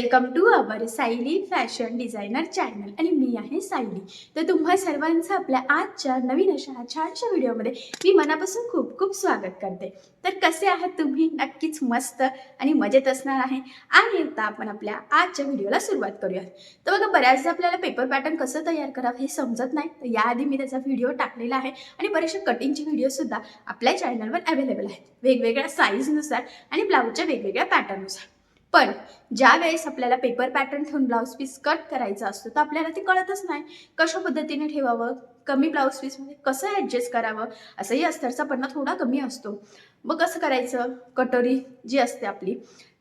Welcome to our Sayali fashion designer channel आणि मी आहे सायली तर तुम्हा सर्वांचं आपल्या आजच्या नवीन अशा छानशा व्हिडिओमध्ये मी मनापासून खूप खूप स्वागत करते. तर कसे आहात तुम्ही? नक्कीच मस्त आणि मजेत असणार आहे. आणि आता आपण आपल्या आजच्या व्हिडिओला सुरुवात करूयात. तर बघा बऱ्याचदा आपल्याला पेपर पॅटर्न कसं तयार करावं हे समजत नाही. तर याआधी मी त्याचा व्हिडिओ टाकलेला आहे आणि बरेचसे कटिंगचे व्हिडिओसुद्धा आपल्या चॅनलवर अवेलेबल आहेत. वेगवेगळ्या साईजनुसार आणि ब्लाऊजच्या वेगवेगळ्या पॅटर्ननुसार पण ज्या वेळेस आपल्याला पेपर पॅटर्न ठेवून ब्लाऊज पीस कट करायचा असतो तर आपल्याला ते कळतच नाही. कशा पद्धतीने ठेवावं? कमी ब्लाऊज पीसमध्ये कसं ॲडजस्ट करावं? असंही अस्तरचा पन्ना थोडा कमी असतो. मग कसं करायचं? कटोरी जी असते आपली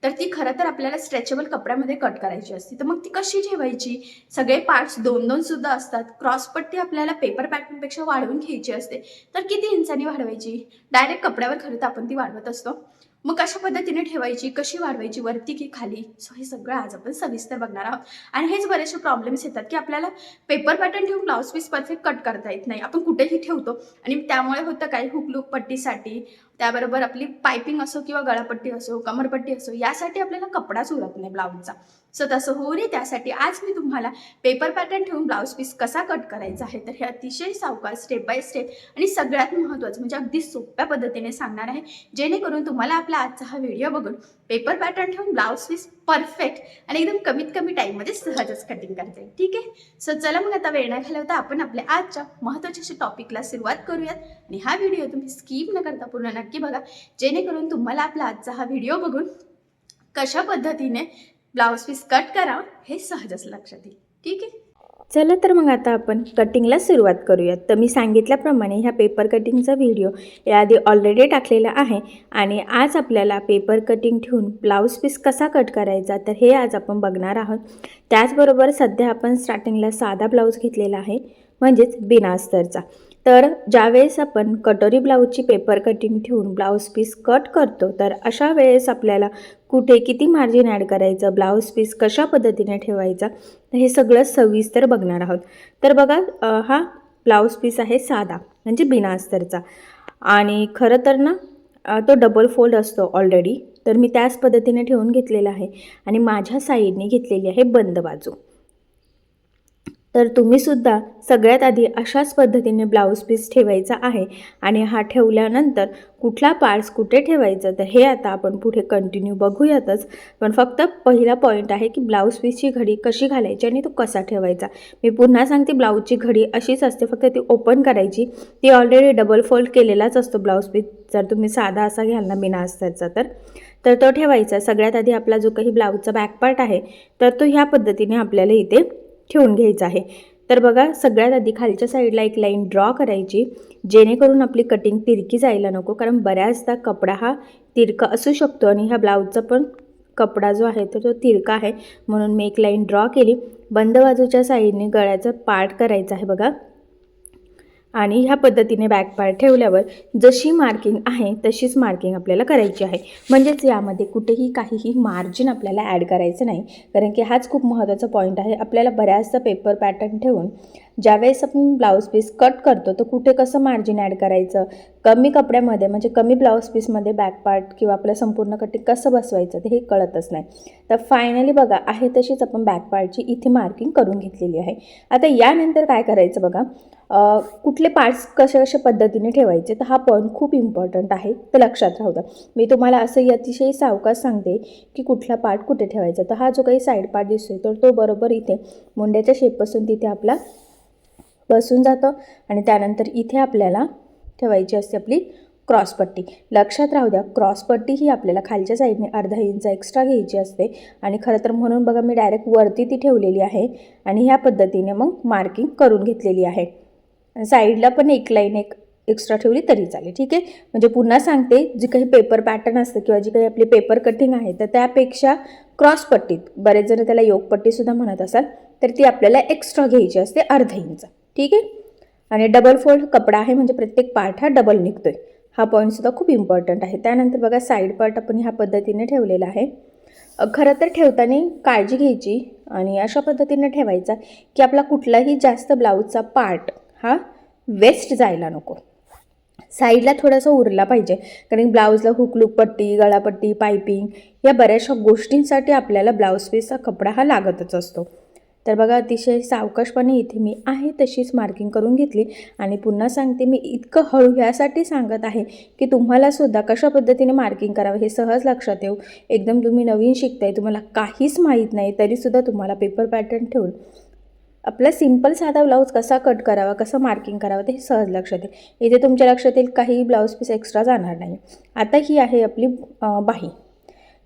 तर ती खरं तर आपल्याला स्ट्रेचेबल कपड्यामध्ये कट करायची असते. तर मग ती कशी ठेवायची? सगळे पार्ट्स दोन दोन सुद्धा असतात. क्रॉसपट्टी आपल्याला पेपर पॅटर्नपेक्षा वाढवून घ्यायची असते. तर किती इंचांनी वाढवायची? डायरेक्ट कपड्यावर खरं तर आपण ती वाढवत असतो. मग कशा पद्धतीने ठेवायची कशी वाढवायची वरती की खाली? सो हे सगळं आज आपण सविस्तर बघणार आहोत. आणि हेच बरेचसे प्रॉब्लेम्स येतात की आपल्याला पेपर पॅटर्न ठेवून ब्लाऊज पीस परफेक्ट कट करता येत नाही. आपण कुठेही ठेवतो. आणि त्यामुळे होतं काय? हुकलूक पट्टीसाठी त्याबरोबर आपली पायपिंग असो किंवा गळापट्टी असो कमरपट्टी असो यासाठी आपल्याला कपडाच उरत नाही ब्लाऊजचा. सो तसं होऊ नये त्यासाठी आज मी तुम्हाला पेपर पॅटर्न ठेवून ब्लाऊज पीस कसा कट करायचा आहे तर हे अतिशय सावकार स्टेप बाय स्टेप आणि सगळ्यात महत्त्वाचं म्हणजे अगदी सोप्या पद्धतीने सांगणार आहे जेणेकरून तुम्हाला आपला आजचा हा व्हिडिओ बघून पेपर पॅटर्न ठेवून ब्लाऊज पीस परफेक्ट आणि एकदम कमीत कमी टाईममध्ये सहजच कटिंग करते. ठीक आहे? सो चला मग आता वेळ न घालवता आपण आपल्या आजच्या महत्त्वाच्या टॉपिकला सुरुवात करूयात. आणि हा व्हिडिओ तुम्ही स्किप न करता पूर्ण नक्की बघा. जेणेकरून तुम्हाला आपला आजचा हा व्हिडिओ बघून कशा पद्धतीने ब्लाऊज पीस कट करा हे सहजच लक्षात येईल. ठीक आहे? चला तर मग आता आपण कटिंगला सुरुवात करूयात. तर मी सांगितल्याप्रमाणे ह्या पेपर कटिंगचा व्हिडिओ याआधी ऑलरेडी टाकलेला आहे आणि आज आपल्याला पेपर कटिंग ठेवून ब्लाऊज पीस कसा कट करायचा तर हे आज आपण बघणार आहोत. त्याचबरोबर सध्या आपण स्टार्टिंगला साधा ब्लाऊज घेतलेला आहे म्हणजेच बिना अस्तरचा. तर ज्यावेळेस आपण कटोरी ब्लाऊजची पेपर कटिंग ठेवून ब्लाऊज पीस कट करतो तर अशा वेळेस आपल्याला कुठे किती मार्जिन ॲड करायचं ब्लाऊज पीस कशा पद्धतीने ठेवायचा हे सगळं सविस्तर बघणार आहोत. तर बघा हा ब्लाऊज पीस आहे साधा म्हणजे बिना अस्तरचा आणि खरं तर ना तो डबल फोल्ड असतो ऑलरेडी तर मी त्याच पद्धतीने ठेवून घेतलेला आहे. आणि माझ्या साईडने घेतलेली आहे बंद बाजू. तर तुम्हीसुद्धा सगळ्यात आधी अशाच पद्धतीने ब्लाऊज पीस ठेवायचा आहे. आणि हा ठेवल्यानंतर कुठला पार्ट्स कुठे ठेवायचा तर हे आता आपण पुढे कंटिन्यू बघूयातच. पण फक्त पहिला पॉईंट आहे की ब्लाऊज पीसची घडी कशी घालायची आणि तो कसा ठेवायचा. मी पुन्हा सांगते ब्लाऊजची घडी अशीच असते फक्त ती ओपन करायची. ती ऑलरेडी डबल फोल्ड केलेलाच असतो ब्लाऊज पीस जर तुम्ही साधा असा घ्याल ना बिना अस्ताचा तर. तर तो ठेवायचा. सगळ्यात आधी आपला जो काही ब्लाऊजचा बॅक पार्ट आहे तर तो ह्या पद्धतीने आपल्याला इथे ठेवून घ्यायचं आहे. तर बघा सगळ्यात आधी खालच्या साईडला एक लाईन ड्रॉ करायची जेणेकरून आपली कटिंग तिरकी जायला नको कारण बऱ्याचदा कपडा हा तिरका असू शकतो आणि ह्या ब्लाऊजचा पण कपडा जो आहे तर तो तिरका आहे. म्हणून मी एक लाईन ड्रॉ केली. बंद बाजूच्या साईडने गळ्याचा पार्ट करायचा आहे बघा. आणि ह्या पद्धतीने बॅक पार्ट ठेवल्यावर जशी मार्किंग आहे तशीच मार्किंग आपल्याला करायची आहे. म्हणजेच यामध्ये कुठेही काहीही मार्जिन आपल्याला ॲड करायचं नाही. कारण की हाच खूप महत्त्वाचा पॉईंट आहे. आपल्याला बऱ्याचदा पेपर पॅटर्न ठेवून ज्यावेळेस आपण ब्लाऊज पीस कट करतो तर कुठे कसं मार्जिन ॲड करायचं? कमी कपड्यामध्ये म्हणजे कमी ब्लाऊज पीसमध्ये बॅक पार्ट किंवा आपलं संपूर्ण कटिंग कसं बसवायचं ते हे कळतच नाही. तर फायनली बघा आहे तशीच आपण बॅक पार्टची इथे मार्किंग करून घेतलेली आहे. आता यानंतर काय करायचं बघा? कुठले पार्ट्स कशा कशा पद्धतीने ठेवायचे? तर हा पॉईंट खूप इम्पॉर्टंट आहे. तर लक्षात राहू द्या. मी तुम्हाला असंही अतिशय सावकाश सांगते की कुठला पार्ट कुठे ठेवायचा. तर हा जो काही साईड पार्ट दिसतोय तर तो बरोबर इथे मुंड्याच्या शेपपासून तिथे आपला बसून जातं आणि त्यानंतर इथे आपल्याला ठेवायची असते आपली क्रॉसपट्टी लक्षात राहू द्या क्रॉसपट्टी ही आपल्याला खालच्या साईडने अर्धा इंच एक्स्ट्रा घ्यायची असते आणि खरं तर म्हणून बघा मी डायरेक्ट वरती ती ठेवलेली आहे आणि ह्या पद्धतीने मग मार्किंग करून घेतलेली आहे. आणि साईडला पण एक लाईन एक एक्स्ट्रा ठेवली तरी चालेल. ठीक आहे? म्हणजे पुन्हा सांगते जी काही पेपर पॅटर्न असतं किंवा जी काही आपली पेपर कटिंग आहे तर त्यापेक्षा क्रॉस पट्टीत बरेच जण त्याला योगपट्टीसुद्धा म्हणत असाल तर ती आपल्याला एक्स्ट्रा घ्यायची असते अर्धा इंच. ठीक आहे? आणि डबल फोल्ड कपडा आहे म्हणजे प्रत्येक पार्ट हा डबल निघतोय. हा पॉईंटसुद्धा खूप इम्पॉर्टंट आहे. त्यानंतर बघा साईड पार्ट आपण ह्या पद्धतीने ठेवलेला आहे. खरं तर ठेवताना काळजी घ्यायची आणि अशा पद्धतीने ठेवायचा की आपला कुठलाही जास्त ब्लाऊजचा पार्ट हा? वेस्ट जायला नको. साईडला थोडासा उरला पाहिजे. कारण ब्लाऊजला हुकलूक पट्टी गळापट्टी पायपिंग या बऱ्याचशा गोष्टींसाठी आपल्याला ब्लाऊज पीसचा कपडा हा लागतच असतो. तर बघा अतिशय सावकाशपणे इथे मी आहे तशीच मार्किंग करून घेतली. आणि पुन्हा सांगते मी इतकं हळू ह्यासाठी सांगत आहे की तुम्हालासुद्धा कशा पद्धतीने मार्किंग करावं हे सहज लक्षात येऊ. एकदम तुम्ही नवीन शिकताय तुम्हाला काहीच माहीत नाही तरीसुद्धा तुम्हाला पेपर पॅटर्न ठेवून. आपला सिंपल साधा ब्लाऊज कसा कट करावा कसं मार्किंग करावं ते सहज लक्षात येईल. इथे तुमच्या लक्षात येईल काही ब्लाऊज पीस एक्स्ट्रा जाणार नाही. आता ही आहे आपली बाही.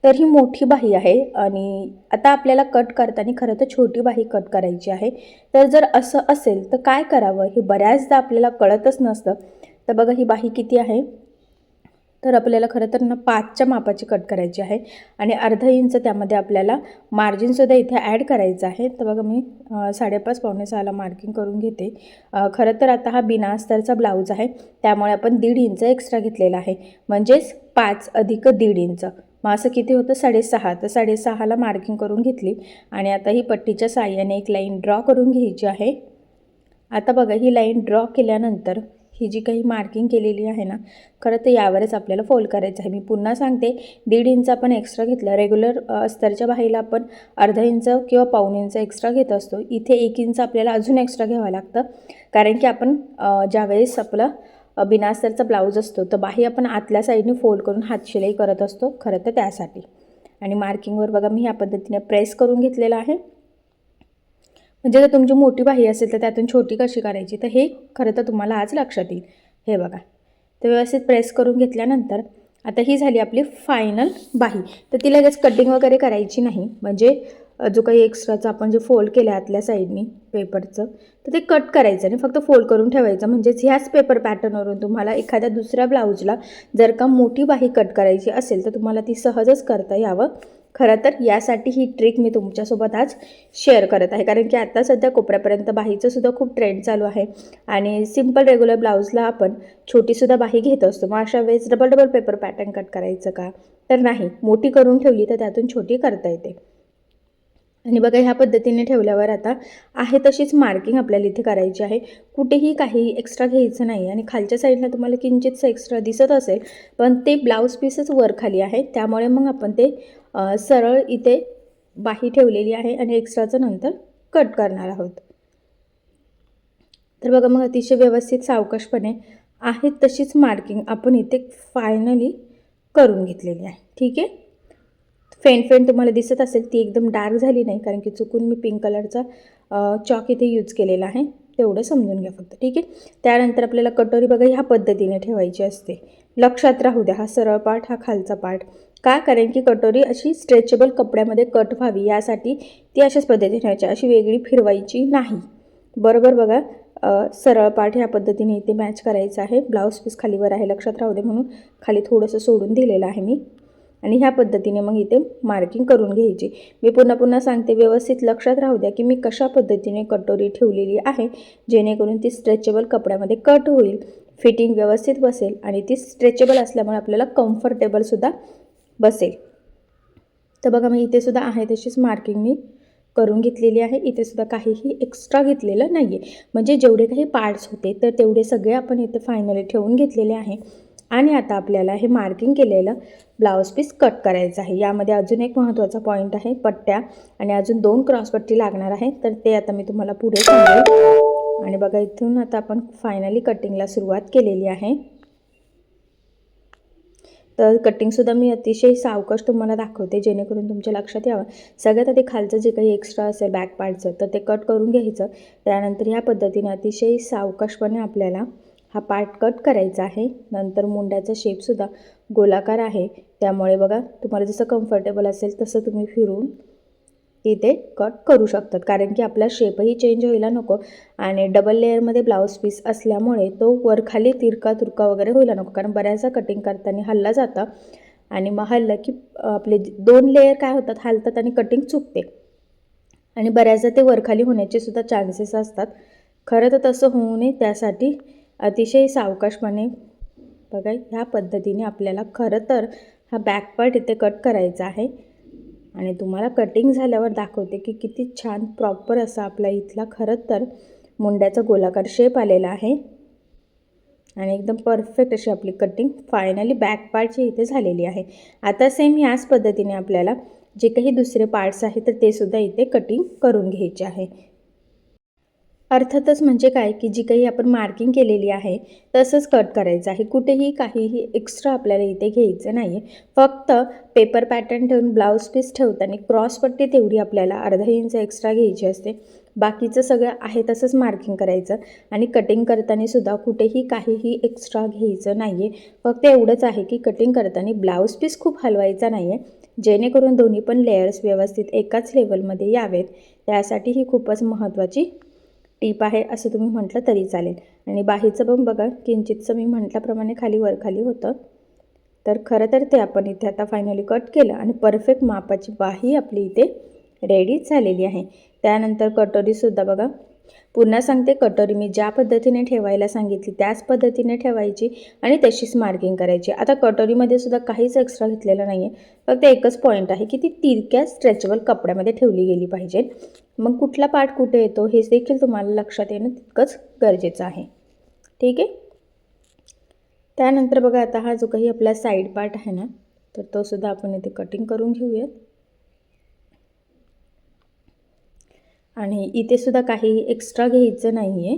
तर ही मोठी बाही आहे आणि आता आपल्याला कट करताना खरं तर छोटी बाही कट करायची आहे. तर जर असं असेल तर काय करावं हे बऱ्याचदा आपल्याला कळतच नसतं. तर बघा ही बाही किती आहे? तर आपल्याला खरं तर ना पाचच्या मापाची कट करायची आहे. आणि अर्धा इंच त्यामध्ये आपल्याला मार्जिनसुद्धा इथे ॲड करायचं आहे. तर बघा मी साडेपाच पावणे सहाला मार्किंग करून घेते. खरं तर आता हा बिना अस्तरचा ब्लाऊज आहे. त्यामुळे आपण दीड इंच एक्स्ट्रा घेतलेला आहे. म्हणजेच पाच अधिक दीड इंच. मग असं किती होतं? साडेसहा. तर साडेसहाला मार्किंग करून घेतली. आणि आता ही पट्टीच्या साह्याने एक लाईन ड्रॉ करून घ्यायची आहे. आता बघा ही लाईन ड्रॉ केल्यानंतर ही जी काही मार्किंग केलेली आहे ना खरं तर यावरच आपल्याला फोल्ड करायचं आहे. मी पुन्हा सांगते दीड इंच आपण एक्स्ट्रा घेतलं रेग्युलर अस्तरच्या बाहीला आपण अर्धा इंच किंवा पाऊण इंच एक्स्ट्रा घेत असतो. इथे एक इंच आपल्याला अजून एक्स्ट्रा घ्यावं लागतं. कारण की आपण ज्यावेळेस आपलं बिनास्तरचा बिना ब्लाऊज असतो तर बाही आपण आतल्या साईडने फोल्ड करून हातशिलाई करत असतो खरं तर त्यासाठी. आणि मार्किंगवर बघा मी ह्या पद्धतीने प्रेस करून घेतलेलं आहे. म्हणजे जर तुमची मोठी बाही असेल तर त्यातून छोटी कशी करायची? तर हे खरं तर तुम्हाला आज लक्षात येईल. हे बघा. तर व्यवस्थित प्रेस करून घेतल्यानंतर आता ही झाली आपली फायनल बाही. तर ती लगेच कटिंग वगैरे करायची नाही. म्हणजे जो काही एक्स्ट्राचं आपण जे फोल्ड केलं आहे आतल्या साईडनी पेपरचं तर ते कट करायचं आणि फक्त फोल्ड करून ठेवायचं. म्हणजेच ह्याच पेपर पॅटर्नवरून तुम्हाला एखाद्या दुसऱ्या ब्लाऊजला जर का मोठी बाही कट करायची असेल तर तुम्हाला ती सहजच करता यावं. खरं तर यासाठी ही ट्रिक मी तुमच्यासोबत आज शेअर करत आहे. कारण की आता सध्या कोपऱ्यापर्यंत बाहीचंसुद्धा खूप ट्रेंड चालू आहे. आणि सिंपल रेग्युलर ब्लाऊजला आपण छोटीसुद्धा बाही घेत असतो. मग अशा वेळेस double double paper pattern cut करायचं का? तर नाही. मोठी करून ठेवली तर त्यातून छोटी करता येते. आणि बघा ह्या पद्धतीने ठेवल्यावर आता आहे तशीच मार्किंग आपल्याला इथे करायची आहे. कुठेही काही एक्स्ट्रा घ्यायचं नाही आणि खालच्या साईडला तुम्हाला किंचितचं एक्स्ट्रा दिसत असेल पण ते ब्लाऊज पीसच वर खाली आहे. त्यामुळे मग आपण ते सरळ इथे बाही ठेवलेली आहे आणि एक्स्ट्राचं नंतर कट करणार आहोत. तर बघा मग अतिशय व्यवस्थित सावकाशपणे आहे तशीच मार्किंग आपण इथे फायनली करून घेतलेली आहे. ठीक आहे? फेन फेन तुम्हाला दिसत असेल ती एकदम डार्क झाली नाही कारण की चुकून मी पिंक कलरचा चॉक इथे यूज केलेला आहे. तेवढं समजून घ्या फक्त ठीक आहे? त्यानंतर आपल्याला कटोरी बघा ह्या पद्धतीने ठेवायची असते. लक्षात राहू द्या हा सरळ पार्ट हा खालचा पार्ट का? कारण की कटोरी अशी स्ट्रेचेबल कपड्यामध्ये कट व्हावी यासाठी ती अशाच पद्धतीने ठेवायची अशी वेगळी फिरवायची नाही. बरोबर बघा सरळ पाठ ह्या पद्धतीने इथे मॅच करायचं आहे. ब्लाऊज पीस खालीवर आहे लक्षात राहू दे म्हणून. खाली थोडंसं सोडून दिलेलं आहे मी. आणि ह्या पद्धतीने मग इथे मार्किंग करून घ्यायची. मी पुन्हा पुन्हा सांगते व्यवस्थित लक्षात राहू द्या की मी कशा पद्धतीने कटोरी ठेवलेली आहे जेणेकरून ती स्ट्रेचेबल कपड्यामध्ये कट होईल. फिटिंग व्यवस्थित बसेल आणि ती स्ट्रेचेबल असल्यामुळे आपल्याला कम्फर्टेबलसुद्धा बसेल. तर बघा मी इथे सुद्धा आहे तशीच मार्किंग मी करून घेतलेली आहे. इथे सुद्धा काहीही एक्स्ट्रा घेतलेलं नाही आहे म्हणजे जेवढे काही पार्ट्स होते तर तेवढे सगळे आपण इथे फायनली ठेवून घेतलेले आहे. आणि आता आपल्याला हे मार्किंग केलेलं ब्लाऊज पीस कट करायचं आहे. यामध्ये अजून एक महत्त्वाचा पॉईंट आहे पट्ट्या. आणि अजून दोन क्रॉसपट्टी लागणार आहे तर ते आता मी तुम्हाला पुढे सांगेल. आणि बघा इथून आता आपण फायनली कटिंगला सुरुवात केलेली आहे. तर कटिंगसुद्धा मी अतिशय सावकाश तुम्हाला दाखवते जेणेकरून तुमच्या लक्षात यावं. सगळ्यात आधी खालचं जे काही एक्स्ट्रा असेल बॅक पार्टचं तर ते कट करून घ्यायचं. त्यानंतर ह्या पद्धतीने अतिशय सावकाशपणे आपल्याला हा पार्ट कट करायचा आहे. नंतर मुंड्याचा शेपसुद्धा गोलाकार आहे. त्यामुळे बघा तुम्हाला जसं कम्फर्टेबल असेल तसं तुम्ही फिरून इथे कट करू शकतात. कारण की आपला शेपही चेंज व्हायला नको आणि डबल लेअरमध्ये ब्लाऊज पीस असल्यामुळे तो वरखाली तिरका तुरका वगैरे व्हायला नको. कारण बऱ्याचदा कटिंग करताना हल्ला जातं आणि मग हल्लं की आपले दोन लेअर काय होतात? हलतात आणि कटिंग चुकते. आणि बऱ्याचदा ते वरखाली होण्याचे सुद्धा चान्सेस असतात. खरं तर तसं होऊ नये. त्यासाठी अतिशय सावकाशपणे बघा ह्या पद्धतीने आपल्याला खरं तर हा बॅक पार्ट इथे कट करायचा आहे. आणि तुम्हाला कटिंग झाल्यावर दाखवते की किती छान प्रॉपर असा आपला इथला खरं तर मुंड्याचा गोलाकार शेप आलेला आहे. आणि एकदम परफेक्ट अशी आपली कटिंग फायनली बॅक पार्टची इथे झालेली आहे. आता सेम याच पद्धतीने आपल्याला जे काही दुसरे पार्ट्स आहेत तर ते सुद्धा इथे कटिंग करून घ्यायचे आहे. अर्थातच म्हणजे काय की जी काही आपण मार्किंग केलेली आहे तसंच कट करायचं आहे. कुठेही काहीही एक्स्ट्रा आपल्याला इथे घ्यायचं नाही आहे फक्त पेपर पॅटर्न ठेवून ब्लाऊज पीस ठेवताना क्रॉस पट्टी तेवढी आपल्याला अर्धा इंच एक्स्ट्रा घ्यायची असते. बाकीचं सगळं आहे तसंच मार्किंग करायचं आणि कटिंग करताना सुद्धा कुठेही काहीही एक्स्ट्रा घ्यायचं नाही आहे फक्त एवढंच आहे की कटिंग करताना ब्लाऊज पीस खूप हलवायचा नाही आहे जेणेकरून दोन्ही पण लेयर्स व्यवस्थित एकाच लेवलमध्ये यावेत. त्यासाठी ही खूपच महत्त्वाची टीप आहे असं तुम्ही म्हटलं तरी चालेल. आणि बाहीचं पण बघा किंचितचं मी म्हटल्याप्रमाणे खाली वर खाली होतं. तर खरं तर ते आपण इथे आता फायनली कट केलं आणि परफेक्ट मापाची बाही आपली इथे रेडी झालेली आहे. त्यानंतर कटोरीसुद्धा बघा पुन्हा सांगते कटोरी मी ज्या पद्धतीने ठेवायला सांगितली त्याच पद्धतीने ठेवायची आणि तशीच मार्किंग करायची. आता कटोरीमध्ये सुद्धा काहीच एक्स्ट्रा घेतलेलं नाही आहे फक्त एकच पॉईंट आहे की ती तिरक्या स्ट्रेचेबल कपड्यामध्ये ठेवली गेली पाहिजे. मग कुठला पार्ट कुठे येतो हे देखील तुम्हाला लक्षात येणं तितकंच गरजेचं आहे. ठीक आहे? त्यानंतर बघा आता हा जो काही आपला साईड पार्ट आहे ना तर तो सुद्धा आपण इथे कटिंग करून घेऊयात. आणि इथे सुद्धा काही एक्स्ट्रा घ्यायचं नाही आहे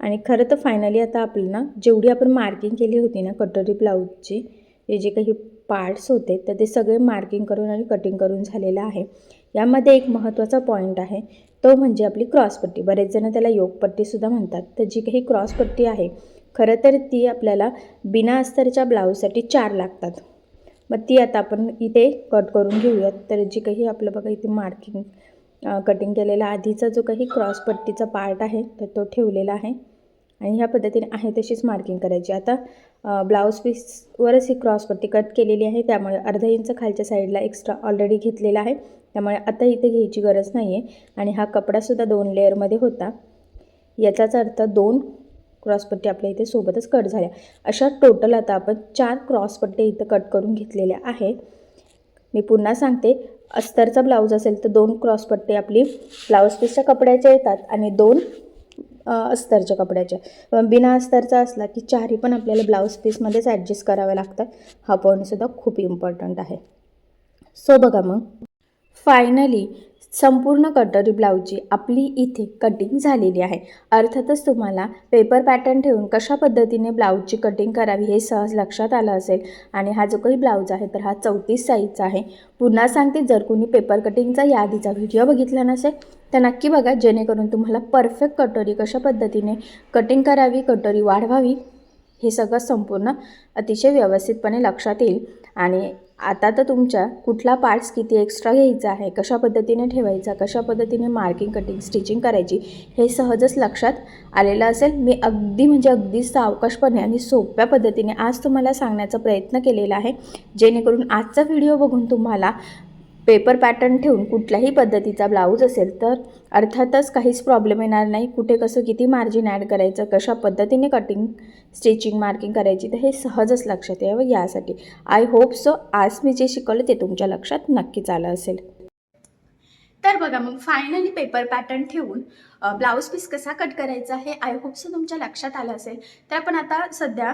आणि खरं तर फायनली आता आपल्याला जेवढी आपण मार्किंग केली होती ना कटोरी ब्लाऊजची हे जे काही पार्ट्स होते तर ते सगळे मार्किंग करून आणि कटिंग करून झालेलं आहे. यामध्ये एक महत्त्वाचा पॉईंट आहे तो म्हणजे आपली क्रॉसपट्टी बरेच जण त्याला योगपट्टीसुद्धा म्हणतात. तर जी काही क्रॉसपट्टी आहे खरं तर ती आपल्याला बिना अस्तरच्या ब्लाऊजसाठी चार लागतात. मग ती आता आपण इथे कट करून घेऊयात. तर जी काही आपलं बघा इथे मार्किंग कटिंग केलेला आधीचा जो काही क्रॉसपट्टीचा पार्ट आहे तर तो ठेवलेला आहे. आणि ह्या पद्धतीने आहे तशीच मार्किंग करायची. आता ब्लाऊज पीसवरच ही क्रॉसपट्टी कट केलेली आहे. त्यामुळे अर्धा इंच खालच्या साईडला एक्स्ट्रा ऑलरेडी घेतलेला आहे. त्यामुळे आता इथे घ्यायची गरज नाही आहे आणि हा कपडासुद्धा दोन लेअरमध्ये होता. याचाच अर्थ दोन क्रॉसपट्टी आपल्या इथे सोबतच कट झाल्या. अशा टोटल आता आपण चार क्रॉसपट्टी इथं कट करून घेतलेल्या आहे मी पुन्हा सांगते अस्तरचा ब्लाऊज असेल तर दोन क्रॉसपट्टी आपली ब्लाऊज पीसच्या कपड्याच्या येतात आणि दोन अस्तरच्या कपड्याच्या. बिना अस्तरचा असला की चारही पण आपल्याला ब्लाऊज पीसमध्येच ॲडजस्ट करावे लागतात. हा पॉईंटसुद्धा खूप इम्पॉर्टंट आहे. सो बघा मग. फायनली संपूर्ण कटोरी ब्लाऊजची आपली इथे कटिंग झालेली आहे. अर्थातच तुम्हाला पेपर पॅटर्न ठेवून कशा पद्धतीने ब्लाऊजची कटिंग करावी हे सहज लक्षात आलं असेल. आणि हा जो काही ब्लाऊज आहे तर हा चौतीस साईजचा आहे. पुन्हा सांगते जर कोणी पेपर कटिंगचा यादीचा व्हिडिओ बघितला नसेल तर नक्की बघा जेणेकरून तुम्हाला परफेक्ट कटोरी कशा पद्धतीने कटिंग करावी कटोरी वाढवावी हे सगळं संपूर्ण अतिशय व्यवस्थितपणे लक्षात येईल. आणि आता तर तुमच्या कुठला पार्ट्स किती एक्स्ट्रा घ्यायचा आहे कशा पद्धतीने ठेवायचा कशा पद्धतीने मार्किंग कटिंग स्टिचिंग करायची हे सहजच लक्षात आलेलं असेल. मी अगदी म्हणजे अगदी सावकाशपणे आणि सोप्या पद्धतीने आज तुम्हाला सांगण्याचा प्रयत्न केलेला आहे. जेणेकरून आजचा व्हिडिओ बघून तुम्हाला पेपर पॅटर्न ठेवून कुठल्याही पद्धतीचा ब्लाऊज असेल तर अर्थातच काहीच प्रॉब्लेम येणार नाही. कुठे कसं किती मार्जिन ॲड करायचं कशा पद्धतीने कटिंग स्टिचिंग मार्किंग करायची तर हे सहजच लक्षात यावं यासाठी. आय होप सो आज मी जे शिकवलं ते तुमच्या लक्षात नक्कीच आलं असेल. तर बघा मग फायनली पेपर पॅटर्न ठेवून ब्लाऊज पीस कसा कट करायचा हे आय होपसं तुमच्या लक्षात आलं असेल. तर आपण आता सध्या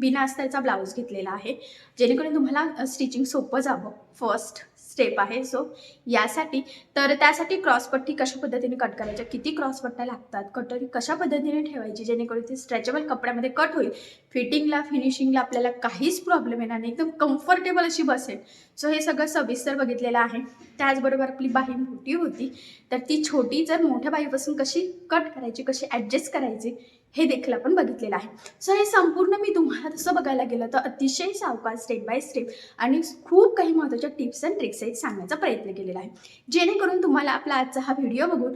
बिना अस्तरचा ब्लाऊज घेतलेला आहे. जेणेकरून तुम्हाला स्टिचिंग सोपं जावं. फर्स्ट स्टेप आहे. सो यासाठी तर त्यासाठी क्रॉसपट्टी कशा पद्धतीने कट करायच्या? किती क्रॉसपट्ट्या लागतात? कटोरी कशा पद्धतीने ठेवायची? जेणेकरून ती स्ट्रेचेबल कपड्यामध्ये कट होईल. फिटिंगला फिनिशिंगला आपल्याला काहीच प्रॉब्लेम येणार नाही. एकदम कम्फर्टेबल अशी बसेल सो हे सगळं सविस्तर बघितलेलं आहे. त्याचबरोबर आपली बाही मोठी होती. तर ती छोटी जर मोठ्या बाईपासून कशी कट करायची कशी ॲडजस्ट करायची हे देखील आपण बघितलेलं आहे. सो हे संपूर्ण मी तुम्हाला तसं बघायला गेलं तर अतिशय सावकाश स्टेप बाय स्टेप आणि खूप काही महत्त्वाच्या टिप्स अँड ट्रिक्स आहेत सांगण्याचा प्रयत्न केलेला आहे. जेणेकरून तुम्हाला आपला आजचा हा व्हिडिओ बघून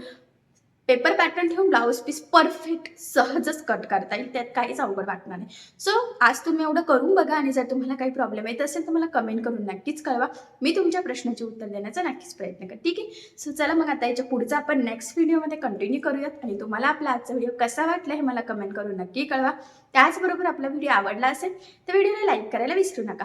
पेपर पॅटर्न ठेवून ब्लाऊज पीस परफेक्ट सहजच कट करता येईल. त्यात काहीच अवघड वाटणार नाही. सो आज तुम्ही एवढं करून बघा आणि जर तुम्हाला काही प्रॉब्लेम येत असेल तर मला कमेंट करून नक्कीच कळवा. मी तुमच्या प्रश्नाचे उत्तर देण्याचा नक्कीच प्रयत्न कर ठीक आहे? सो चला मग आता याच्या पुढचा आपण नेक्स्ट व्हिडिओमध्ये कंटिन्यू करूयात. आणि तुम्हाला आपला आजचा व्हिडिओ कसा वाटला हे मला कमेंट करून नक्की कळवा. त्याचबरोबर आपला व्हिडिओ आवडला असेल तर व्हिडिओला लाईक करायला विसरू नका.